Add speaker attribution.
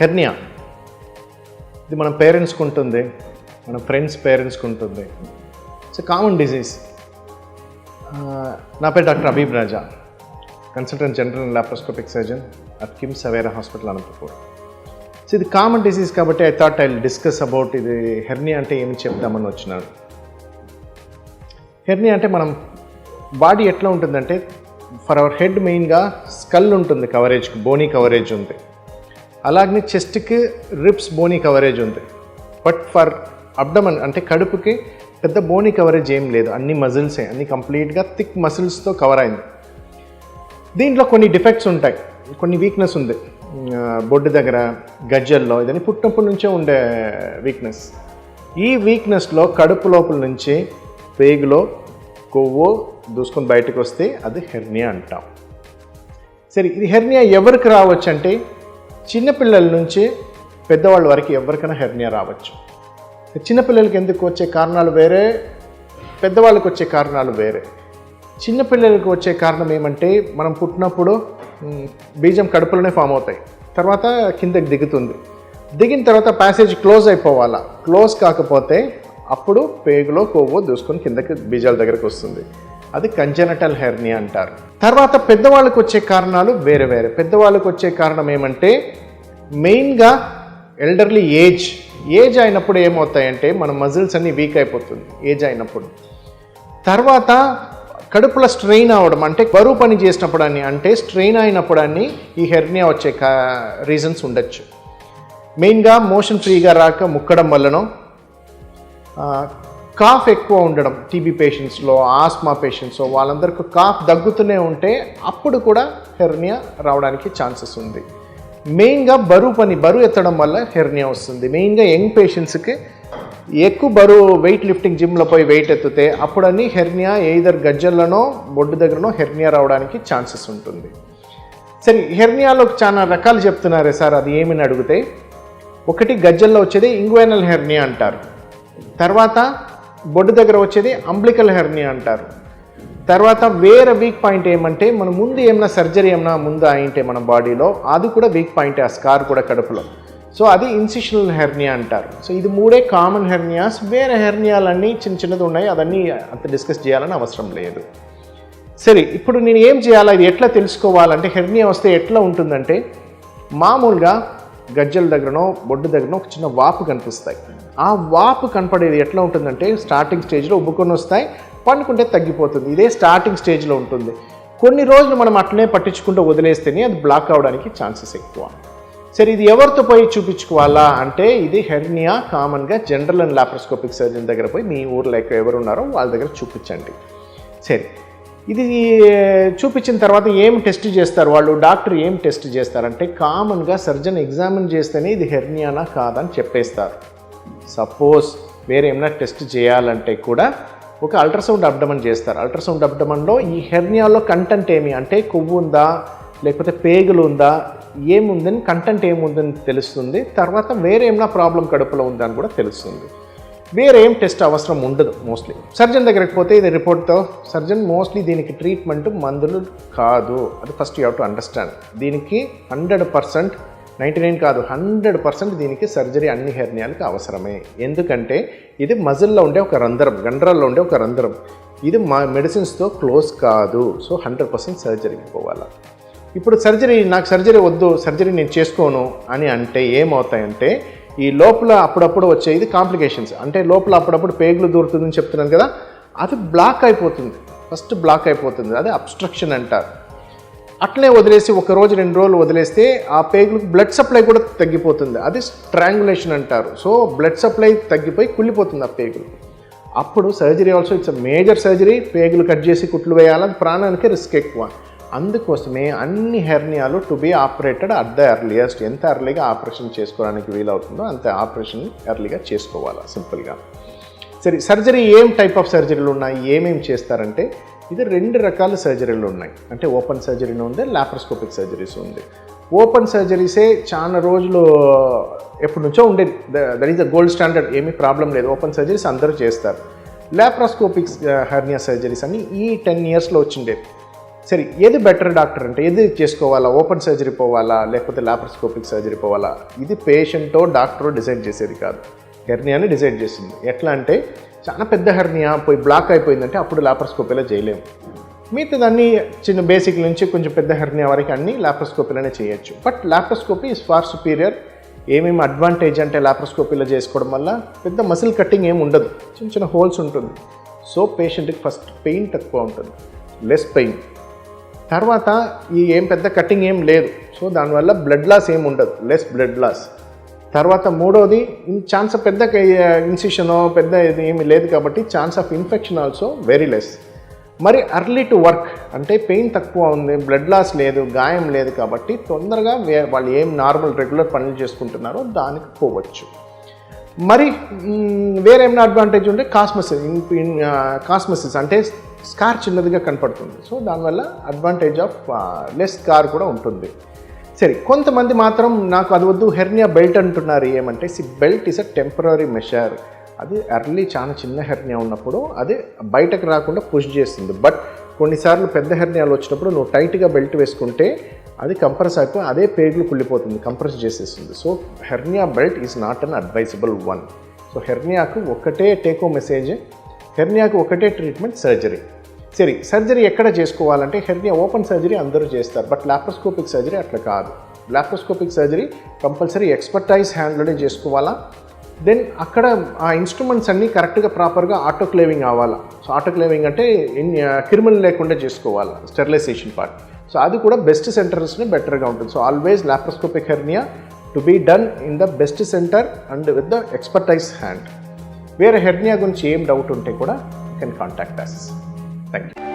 Speaker 1: Hernia. ఇది మన పేరెంట్స్కి ఉంటుంది. మన ఫ్రెండ్స్ పేరెంట్స్కి ఉంటుంది. ఇట్స్ కామన్ డిసీజ్ నా పేరు doctor Abeeb Raja. Consultant general laparoscopic surgeon at KIMS Avera hospital Anantapur so ఇది కామన్ డిసీజ్ కాబట్టి I thought I discuss about ఇది హెర్నియా అంటే ఏమి చెప్దామని వచ్చినాను. హెర్నియా అంటే మనం బాడీ ఎట్లా ఉంటుందంటే ఫర్ అవర్ హెడ్ మెయిన్గా స్కల్ ఉంటుంది కవరేజ్కి బోనీ కవరేజ్ ఉంది. అలాగే చెస్ట్కి రిప్స్ బోనీ కవరేజ్ ఉంది. బట్ ఫర్ అబ్డమన్ అంటే కడుపుకి పెద్ద బోనీ కవరేజ్ ఏం లేదు. అన్ని మజిల్సే అన్ని కంప్లీట్గా థిక్ మసిల్స్తో కవర్ అయింది. దీంట్లో కొన్ని డిఫెక్ట్స్ ఉంటాయి. కొన్ని వీక్నెస్ ఉంది. బొడ్డు దగ్గర గజ్జల్లో ఇదని పుట్టినప్పటి నుంచే ఉండే వీక్నెస్. ఈ వీక్నెస్లో కడుపు లోపల నుంచి పేగులో కొవ్వు దూసుకొని బయటకు వస్తే అది హెర్నియా అంటాం. సరే ఇది హెర్నియా ఎవరికి రావచ్చు అంటే చిన్నపిల్లల నుంచి పెద్దవాళ్ళ వరకు ఎవరికైనా హెర్నియా రావచ్చు. చిన్నపిల్లలకి ఎందుకు వచ్చే కారణాలు వేరే పెద్దవాళ్ళకి వచ్చే కారణాలు వేరే. చిన్నపిల్లలకు వచ్చే కారణం ఏమంటే మనం పుట్టినప్పుడు బీజం కడుపులోనే ఫామ్ అవుతాయి. తర్వాత కిందకి దిగుతుంది. దిగిన తర్వాత ప్యాసేజ్ క్లోజ్ అయిపోవాలా? క్లోజ్ కాకపోతే అప్పుడు పేగులో కొవ్వు దూసుకొని కిందకి బీజాల దగ్గరకు వస్తుంది. అది కంజనటల్ హెర్నియా అంటారు. తర్వాత పెద్దవాళ్ళకు వచ్చే కారణాలు వేరే వేరే. పెద్దవాళ్ళకు వచ్చే కారణం ఏమంటే మెయిన్గా ఎల్డర్లీ ఏజ్ ఏజ్ అయినప్పుడు ఏమవుతాయంటే మన మజిల్స్ అన్నీ వీక్ అయిపోతుంది ఏజ్ అయినప్పుడు. తర్వాత కడుపులో స్ట్రెయిన్ అవ్వడం అంటే బరువు పని చేసినప్పుడు అని అంటే స్ట్రెయిన్ అయినప్పుడు అని ఈ హెర్నియా వచ్చే కా రీజన్స్ ఉండొచ్చు. మెయిన్గా మోషన్ ఫ్రీగా రాక ముక్కడం వల్లనో కాఫ్ ఎక్కువ ఉండడం టీబీ పేషెంట్స్లో ఆస్మా పేషెంట్స్ వాళ్ళందరికీ కాఫ్ దగ్గుతూనే ఉంటే అప్పుడు కూడా హెర్నియా రావడానికి ఛాన్సెస్ ఉంది. మెయిన్గా బరువు పని బరువు ఎత్తడం వల్ల హెర్నియా వస్తుంది. మెయిన్గా యంగ్ పేషెంట్స్కి ఎక్కువ బరువు వెయిట్ లిఫ్టింగ్ జిమ్లో పోయి వెయిట్ ఎత్తితే అప్పుడన్నీ హెర్నియా ఎయిదర్ గజ్జల్లోనో బొడ్డు దగ్గరనో హెర్నియా రావడానికి ఛాన్సెస్ ఉంటుంది. సరే హెర్నియాలో చాలా రకాలు చెప్తున్నారే సార్ అది ఏమని అడిగితే ఒకటి గజ్జల్లో వచ్చేది ఇంగ్వైనల్ హెర్నియా అంటారు. తర్వాత బొడ్డు దగ్గర వచ్చేది అంబ్లికల్ హెర్నియా అంటారు. తర్వాత వేరే వీక్ పాయింట్ ఏమంటే మన ముందు ఏమైనా సర్జరీ ఏమైనా ముందు అయింటే మన బాడీలో అది కూడా వీక్ పాయింట్ ఆ స్కార్ కూడా కడుపులో. సో అది ఇన్సిషనల్ హెర్నియా అంటారు. సో ఇది మూడే కామన్ హెర్నియాస్ వేరే హెర్నియాలన్నీ చిన్న చిన్నది ఉన్నాయి అవన్నీ అంత డిస్కస్ చేయాలని అవసరం లేదు. సరే ఇప్పుడు నేను ఏం చేయాలా ఇది ఎట్లా తెలుసుకోవాలంటే హెర్నియా వస్తే ఎట్లా ఉంటుందంటే మామూలుగా గజ్జల దగ్గరనో బొడ్డు దగ్గరనో ఒక చిన్న వాపు కనిపిస్తాయి. ఆ వాపు కనపడేది ఎట్లా ఉంటుందంటే స్టార్టింగ్ స్టేజ్లో ఉబ్బుకొని వస్తాయి పండుకుంటే తగ్గిపోతుంది. ఇదే స్టార్టింగ్ స్టేజ్లో ఉంటుంది. కొన్ని రోజులు మనం అట్లనే పట్టించుకుంటూ వదిలేస్తేనే అది బ్లాక్ అవడానికి ఛాన్సెస్ ఎక్కువ. సరే ఇది ఎవరితో పోయి చూపించుకోవాలా అంటే ఇది హెర్నియా కామన్గా జనరల్ అండ్ లాప్రోస్కోపిక్ సర్జన్ దగ్గర పోయి మీ ఊర్లో ఎక్కువ ఎవరు ఉన్నారో వాళ్ళ దగ్గర చూపించండి. సరే ఇది చూపించిన తర్వాత ఏం టెస్ట్ చేస్తారు? వాళ్ళు డాక్టర్ ఏం టెస్ట్ చేస్తారంటే కామన్గా సర్జన్ ఎగ్జామిన్ చేస్తేనే ఇది హెర్నియానా కాదని చెప్పేస్తారు. సపోజ్ వేరేమైనా టెస్ట్ చేయాలంటే కూడా ఒక అల్ట్రాసౌండ్ అబ్డమన్ చేస్తారు. అల్ట్రాసౌండ్ అబ్డమన్లో ఈ హెర్నియాలో కంటెంట్ ఏమి? అంటే కొవ్వు ఉందా? లేకపోతే పేగులు ఉందా? ఏముందని కంటెంట్ ఏముందని తెలుస్తుంది. తర్వాత వేరే ఏమైనా ప్రాబ్లం కడుపులో ఉందని కూడా తెలుస్తుంది. వేరే ఏం టెస్ట్ అవసరం ఉండదు మోస్ట్లీ సర్జన్ దగ్గరికి పోతే ఇది రిపోర్ట్తో సర్జన్ మోస్ట్లీ దీనికి ట్రీట్మెంట్ మందులు కాదు. అది ఫస్ట్ యూ టు అండర్స్టాండ్ దీనికి హండ్రెడ్ పర్సెంట్ నైంటీ నైన్ కాదు హండ్రెడ్ పర్సెంట్ దీనికి సర్జరీ అన్ని హెర్నియాలకి అవసరమే. ఎందుకంటే ఇది మజిల్లో ఉండే ఒక రంధ్రం గండ్రాల్లో ఉండే ఒక రంధ్రం. ఇది మా మెడిసిన్స్తో క్లోజ్ కాదు. సో హండ్రెడ్ పర్సెంట్ సర్జరీకి పోవాలా. ఇప్పుడు సర్జరీ నాకు సర్జరీ వద్దు సర్జరీ నేను చేసుకోను అని అంటే ఏమవుతాయంటే ఈ లోపల అప్పుడప్పుడు వచ్చేది కాంప్లికేషన్స్. అంటే లోపల అప్పుడప్పుడు పేగులు దూరుతుందని చెప్తున్నాను కదా అది బ్లాక్ అయిపోతుంది. ఫస్ట్ బ్లాక్ అయిపోతుంది. అది అబ్స్ట్రక్షన్ అంటారు. అట్లే వదిలేసి ఒక రోజు రెండు రోజులు వదిలేస్తే ఆ పేగులకు బ్లడ్ సప్లై కూడా తగ్గిపోతుంది. అది స్ట్రాంగులేషన్ అంటారు. సో బ్లడ్ సప్లై తగ్గిపోయి కుళ్ళిపోతుంది ఆ పేగులు. అప్పుడు surgery also it's major surgery పేగులు కట్ చేసి కుట్లు వేయాలని ప్రాణానికి రిస్క్ ఎక్కువ. అందుకోసమే అన్ని హెర్నియాలు to be operated at the earliest ఎంత ఎర్లీగా ఆపరేషన్ చేసుకోవడానికి వీలవుతుందో అంత ఆపరేషన్ ఎర్లీగా చేసుకోవాలి సింపుల్గా సరే సర్జరీ ఏం టైప్ ఆఫ్ సర్జరీలు ఉన్నాయి? ఏమేమి చేస్తారంటే ఇది రెండు రకాల సర్జరీలు ఉన్నాయి. అంటే ఓపెన్ సర్జరీని ఉంది లాప్రోస్కోపిక్ సర్జరీస్ ఉంది. ఓపెన్ సర్జరీసే చాలా రోజులు ఎప్పటి నుంచో ఉండేది. That is the gold standard. ఏమీ ప్రాబ్లం లేదు. ఓపెన్ సర్జరీస్ అందరూ చేస్తారు. లాప్రోస్కోపిక్ హెర్నియా సర్జరీస్ అని ఈ టెన్ ఇయర్స్లో వచ్చిండేది సరే ఏది బెటర్ డాక్టర్ అంటే ఏది చేసుకోవాలా? ఓపెన్ సర్జరీ పోవాలా? లేకపోతే లాప్రోస్కోపిక్ సర్జరీ పోవాలా? ఇది పేషెంటో డాక్టరో డిసైడ్ చేసేది కాదు. హెర్నియాని డిసైడ్ చేస్తుంది ఎట్లా అంటే చాలా పెద్ద హెర్నియా పోయి బ్లాక్ అయిపోయిందంటే అప్పుడు లాప్రోస్కోపీలో చేయలేము. మిగతా దాన్ని చిన్న బేసిక్ నుంచి కొంచెం పెద్ద హెర్నియా వరకు అన్ని లాప్రోస్కోపీలోనే చేయొచ్చు. But laparoscopy is far superior ఏమేమి అడ్వాంటేజ్ అంటే లాప్రోస్కోపీలో చేసుకోవడం వల్ల పెద్ద మసిల్ కట్టింగ్ ఏమి ఉండదు. చిన్న చిన్న హోల్స్ ఉంటుంది. సో పేషెంట్కి ఫస్ట్ పెయిన్ తక్కువ ఉంటుంది. లెస్ పెయిన్ తర్వాత ఈ ఏం పెద్ద కట్టింగ్ ఏం లేదు. సో దానివల్ల బ్లడ్ లాస్ ఏం ఉండదు. లెస్ బ్లడ్ లాస్ తర్వాత మూడోది ఛాన్స్ పెద్ద ఇన్సిషనో పెద్ద ఇది ఏమి లేదు కాబట్టి chance of infection also very less మరి అర్లీ టు వర్క్ అంటే పెయిన్ తక్కువ ఉంది బ్లడ్ లాస్ లేదు గాయం లేదు కాబట్టి తొందరగా వే- వాళ్ళు ఏం నార్మల్ రెగ్యులర్ పనులు చేసుకుంటున్నారో దానికి పోవచ్చు. మరి వేరేమైనా అడ్వాంటేజ్ ఉంటే కాస్మసిస్ కాస్మసిస్ అంటే స్కార్ చిన్నదిగా కనపడుతుంది. సో దానివల్ల అడ్వాంటేజ్ ఆఫ్ లెస్ స్కార్ కూడా ఉంటుంది. సరే కొంతమంది మాత్రం నాకు అది వద్దు హెర్నియా బెల్ట్ అంటున్నారు ఏమంటే see belt is a temporary measure అది ఎర్లీ చాలా చిన్న హెర్నియా ఉన్నప్పుడు అది బయటకు రాకుండా పుష్ చేస్తుంది. బట్ కొన్నిసార్లు పెద్ద హెర్నియాలు వచ్చినప్పుడు నువ్వు టైట్గా బెల్ట్ వేసుకుంటే అది కంప్రెస్ అయిపోయి అదే పేగులు కుళ్ళిపోతుంది కంప్రెస్ చేసేస్తుంది. So hernia belt is not unadvisable one so హెర్నియాకు ఒకటే టేకో మెసేజ్ హెర్నియాకు ఒకటే ట్రీట్మెంట్ సర్జరీ సరే సర్జరీ ఎక్కడ చేసుకోవాలంటే హెర్నియా ఓపెన్ సర్జరీ అందరూ చేస్తారు. బట్ లాప్రోస్కోపిక్ సర్జరీ అట్లా కాదు. లాప్రోస్కోపిక్ సర్జరీ కంపల్సరీ ఎక్స్పర్టైజ్ హ్యాండ్లోనే చేసుకోవాలా? దెన్ అక్కడ ఆ ఇన్స్ట్రుమెంట్స్ అన్నీ కరెక్ట్గా ప్రాపర్గా ఆటోక్లేవింగ్ అవ్వాలా? సో ఆటోక్లేవింగ్ అంటే క్రిమినల్ లేకుండా చేసుకోవాలి? Sterilisation part. సో అది కూడా బెస్ట్ సెంటర్స్ని బెటర్గా ఉంటుంది. So always laparoscopic hernia to be done in the best centre and with the expertise hand వేరే హెర్నియా గురించి ఏం డౌట్ ఉంటే కూడా can contact us thank you